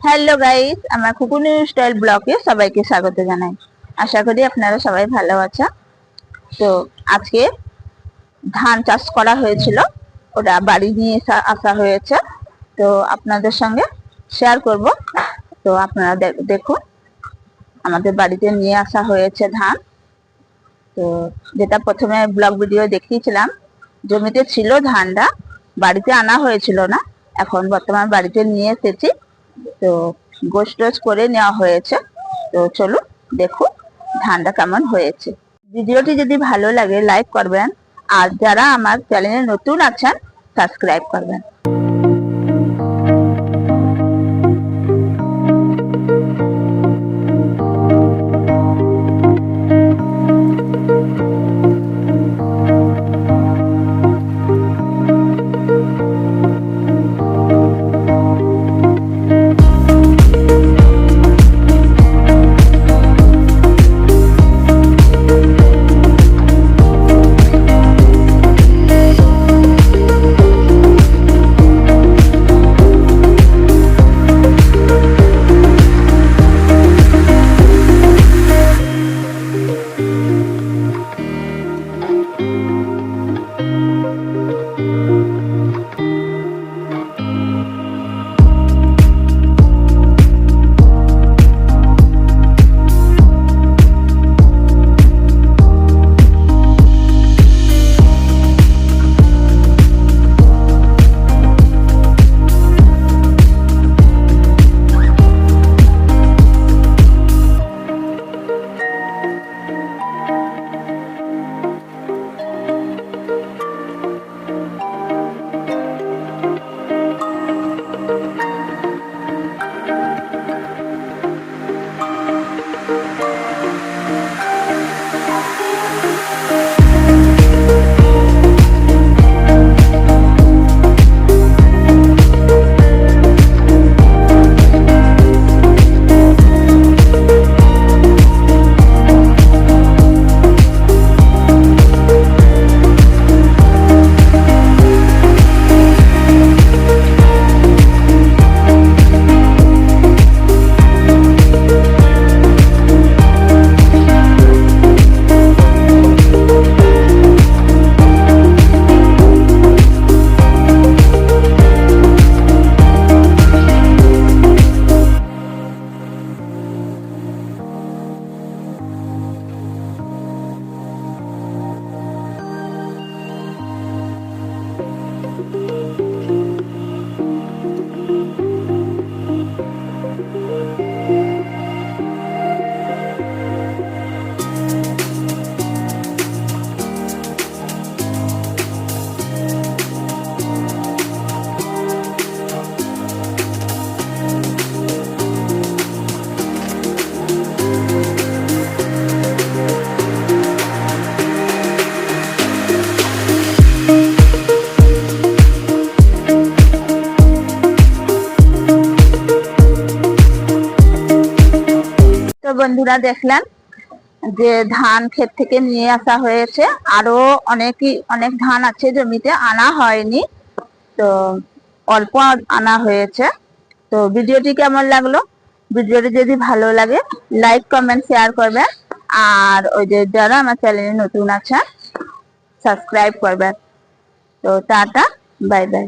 Hello guys আমার খুকুনি style ব্লগে সবাইকে স্বাগত জানাই। আশা করি আপনারা সবাই ভালো আছেন। তো আজকে ধান চাষ করা হয়েছিল। ওটা বাড়ি নিয়ে আসা হয়েছে। তো আপনাদের সঙ্গে শেয়ার করব। তো আপনারা দেখুন, আমাদের বাড়িতে নিয়ে আসা হয়েছে ধান। তো যেটা প্রথমে ব্লগ ভিডিও দেখিয়েছিলাম, জমিতে ছিল ধানটা, বাড়িতে আনা হয়েছিল না। এখন বর্তমান বাড়িতে নিয়ে এসেছি। তো গোশ টোস করে নেওয়া হয়েছে। তো চলুন দেখুন ধানটা কেমন হয়েছে। ভিডিওটি যদি ভালো লাগে লাইক করবেন। আর যারা আমার চ্যানেলে নতুন আছেন সাবস্ক্রাইব করবেন। তো বন্ধুরা দেখলেন যে ধান ক্ষেত থেকে নিয়ে আসা হয়েছে। আরও অনেকই, অনেক ধান আছে জমিতে, আনা হয়নি। তো অল্প আনা হয়েছে। তো ভিডিওটি কেমন লাগল? ভিডিওটি যদি ভালো লাগে, লাইক, কমেন্ট, শেয়ার করবেন। আর ওই যে যারা আমার চ্যানেলে নতুন আছেন, সাবস্ক্রাইব করবেন। তো টাটা, বাই বাই।